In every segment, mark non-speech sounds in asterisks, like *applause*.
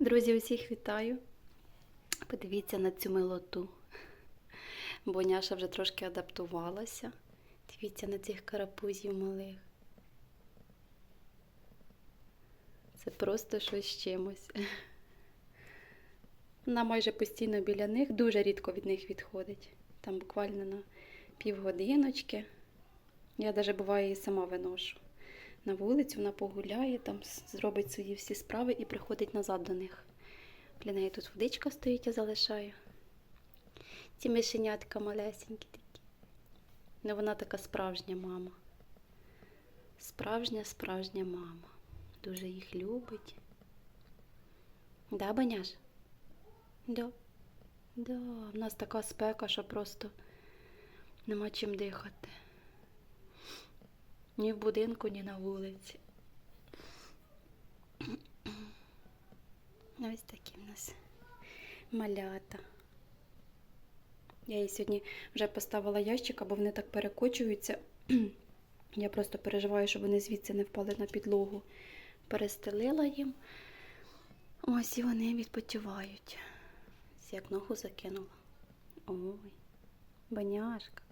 Друзі, усіх вітаю. Подивіться на цю милоту. Боняша вже трошки адаптувалася. Дивіться на цих карапузів малих. Це просто щось з чимось. Вона майже постійно біля них, дуже рідко від них відходить. Там буквально на півгодиночки. Я навіть буває її сама виношу на вулицю, вона погуляє, там зробить свої всі справи і приходить назад до них. Для неї тут водичка стоїть, я залишаю. Ці мишенятка малесенькі такі. Ну, вона така справжня мама. Справжня, справжня мама. Дуже їх любить. Да, Баняш? Да. Да. В нас така спека, що просто нема чим дихати. Ні в будинку, ні на вулиці. *clears throat* Ось такі в нас малята. Я їй сьогодні вже поставила ящик, бо вони так перекочуються. *clears throat* Я просто переживаю, щоб вони звідси не впали на підлогу. Перестелила їм. Ось і вони відпочивають. Як ногу закинула. Ой, баняшка.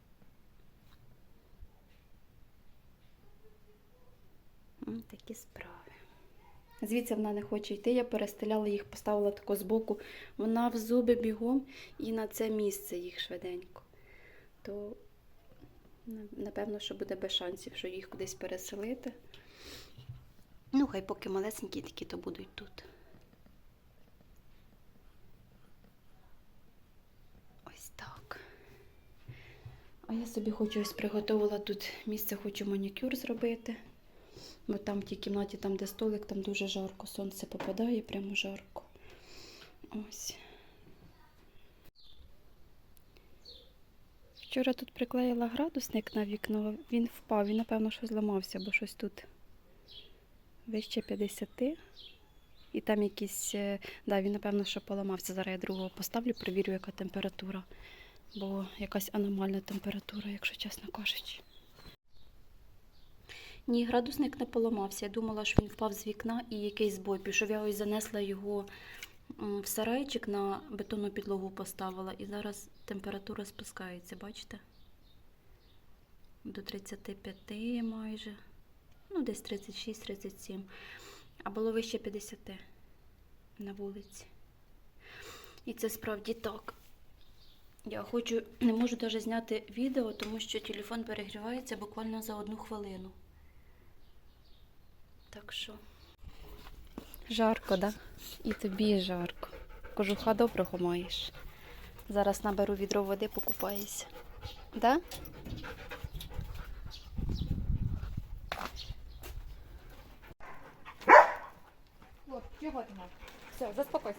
Такі справи. Звідси вона не хоче йти. Я перестеляла їх, поставила тако збоку. Вона в зуби бігом і на це місце їх швиденько. То напевно, що буде без шансів, що їх кудись переселити. Ну, хай поки малесенькі такі, то будуть тут. Ось так. А я собі хочу ось приготувала тут місце, хочу манікюр зробити. Бо там в тій кімнаті, там, де столик, там дуже жарко. Сонце попадає, прямо жарко. Ось. Вчора тут приклеїла градусник на вікно, він впав, він, напевно, що зламався, бо щось тут вище 50. І там якийсь, е, да, він, напевно, що поламався. Зараз я другого поставлю, перевірю, яка температура. Бо якась аномальна температура, якщо чесно кажучи. Ні, градусник не поламався. Я думала, що він впав з вікна і якийсь збой пішов. Я ось занесла його в сарайчик на бетонну підлогу поставила, і зараз температура спускається, бачите? До 35 майже. Ну, десь 36-37. А було вище 50 на вулиці. І це справді так. Я хочу, не можу навіть зняти відео, тому що телефон перегрівається буквально за одну хвилину. Так що. Жарко, да? І тобі жарко. Кожуха доброго маєш. Зараз наберу відро води, покупаюся. Да? Вот, чого ти? Все, заспокойся.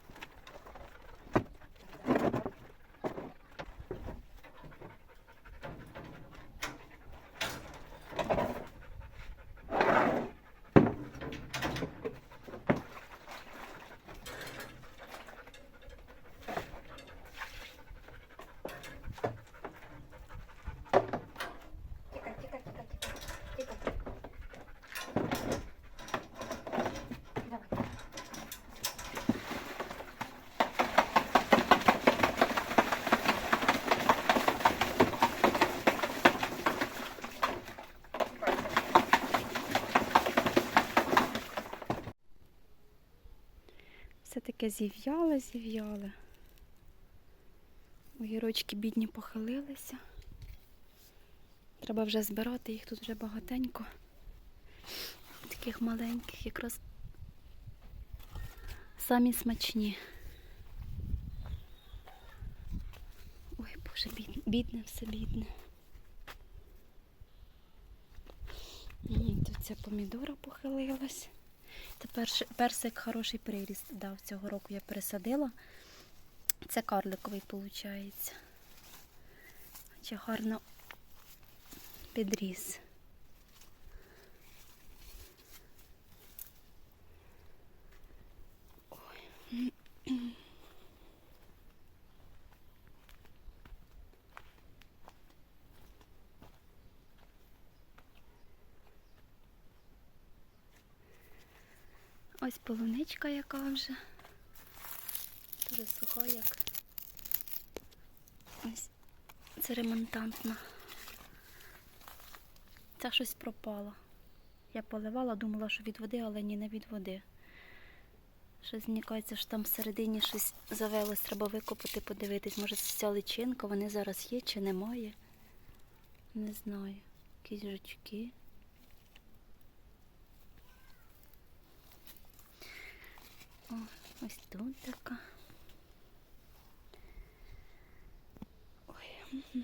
таке зів'яле, зів'яле. Огірочки бідні похилилися. Треба вже збирати, їх тут вже багатенько. Таких маленьких, якраз самі смачні. Ой, Боже, бідне, бідне все бідне. М, Тут ця помідора похилилась. Тепер ще- персик хороший приріст дав. Цього року я пересадила. Це карликовий виходить. Чи гарно підріс. Ось полуничка яка вже. Дуже суха. Ось це ремонтантна. Це щось пропало. Я поливала, думала, що від води, але ні, не від води. Щось зникається, що там всередині щось завелось, треба викопати, подивитись. Може, це ця личинка, вони зараз є чи немає. Не знаю. Якісь жучки. О, ось тут така. Ой.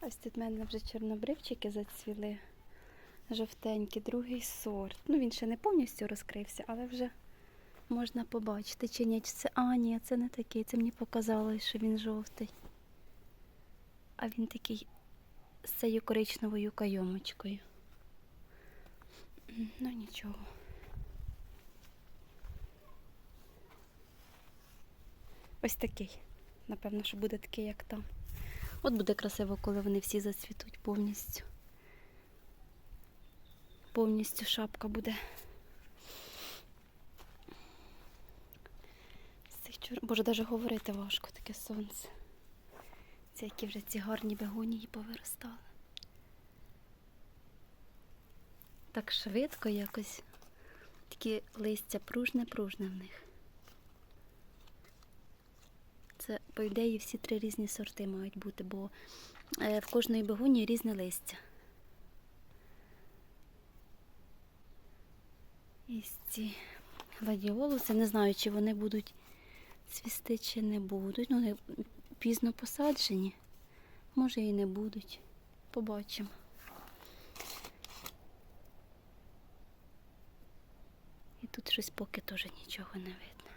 Ось тут в мене вже чорнобривчики зацвіли. Жовтенькі, другий сорт. Ну, він ще не повністю розкрився, але вже можна побачити. Чи ні, чи це. А, ні, це не такий. Це мені показалось, що він жовтий. А він такий з цією коричневою кайомочкою. Ну нічого. Ось такий. Напевно, що буде такий, як там. От буде красиво, коли вони всі зацвітуть повністю. Повністю шапка буде. Цих. Боже, навіть говорити важко таке сонце. Це які вже ці гарні бегонії повиростали. Так швидко якось. Такі листя пружне-пружне в них. Це, по ідеї, всі три різні сорти мають бути, бо е, в кожної бегонії різне листя. І ці гладіолуси, не знаю, чи вони будуть цвісти, чи не будуть. Ну, пізно посаджені. Може і не будуть. Побачимо. І тут щось поки теж нічого не видно.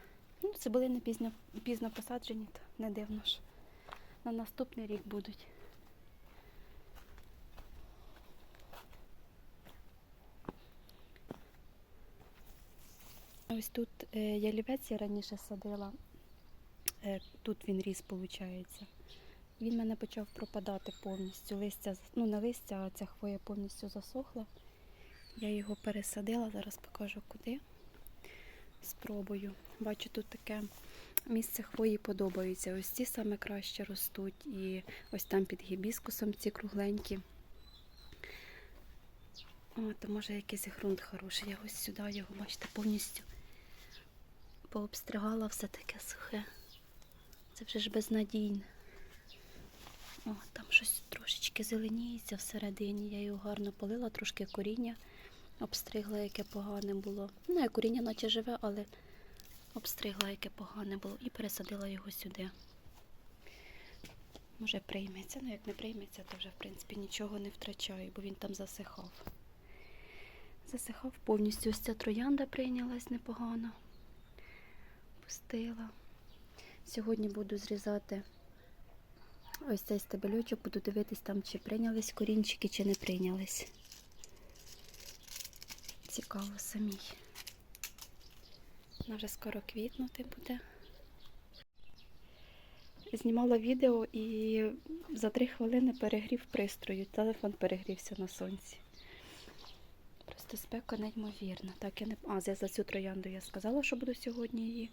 Ну, це були не пізно, пізно посаджені, то не дивно ж. На наступний рік будуть. Ось тут е, ялівець я раніше садила. Е, тут він ріс, виходить. Він мене почав пропадати повністю. Листя, ну не листя, а ця хвоя повністю засохла. Я його пересадила, зараз покажу куди. Спробую. Бачу, тут таке місце хвої подобається. Ось ці саме краще ростуть. І ось там під гібіскусом ці кругленькі. О, то може якийсь ґрунт хороший. Я ось сюди його, бачите, повністю пообстригала все таке сухе. Це вже ж безнадійне. О, там щось трошечки зеленіється всередині. Я його гарно полила, трошки коріння обстригла, яке погане було. Ну, як коріння наче живе, але обстригла, яке погане було, і пересадила його сюди. Може прийметься. Ну, як не прийметься, то вже в принципі нічого не втрачаю, бо він там засихав. Засихав повністю. Ось ця троянда прийнялась непогано. Пустила. Сьогодні буду зрізати ось цей стебельочок, буду дивитись там, чи прийнялись корінчики, чи не прийнялись. Цікаво самій. Вона вже скоро квітнути буде. Знімала відео і за три хвилини перегрів пристрою. Телефон перегрівся на сонці. Просто спека неймовірна. Так, я не... А, я за цю троянду я сказала, що буду сьогодні її.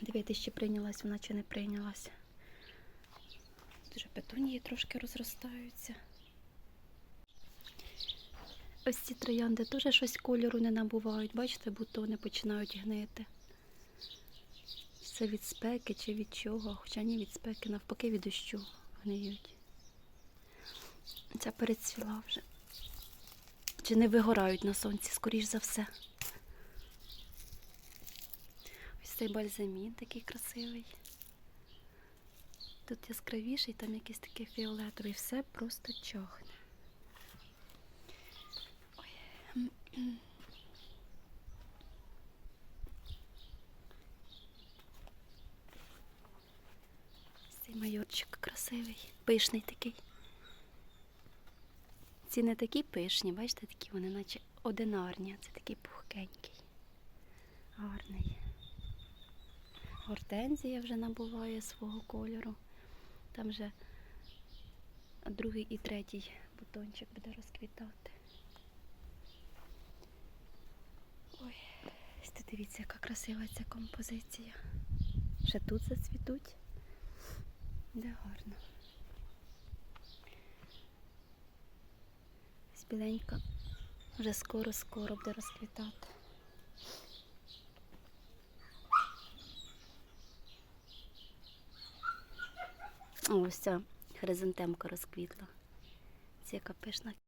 Дивитися, чи прийнялась вона, чи не прийнялась. Дуже петунії трошки розростаються. Ось ці троянди теж щось кольору не набувають. Бачите, бутони починають гнити. Це від спеки чи від чого? Хоча ні від спеки, навпаки, від дощу гниють. Ця перецвіла вже. Чи не вигорають на сонці, скоріш за все. Цей бальзамін такий красивий. Тут яскравіший, там якийсь такий фіолетовий. Все просто чахне. Ой. Цей майорчик красивий, пишний такий. Ці не такі пишні, бачите, такі вони наче одинарні, а це такий пухкенький. Гарний. Гортензія вже набуває свого кольору. Там вже другий і третій бутончик буде розквітати. Ой, ось тут дивіться, яка красива ця композиція. Ще тут зацвітуть. Де гарно. Ось біленька вже скоро-скоро буде розквітати. Ось ця хризантемка розквітла. Це яка пишна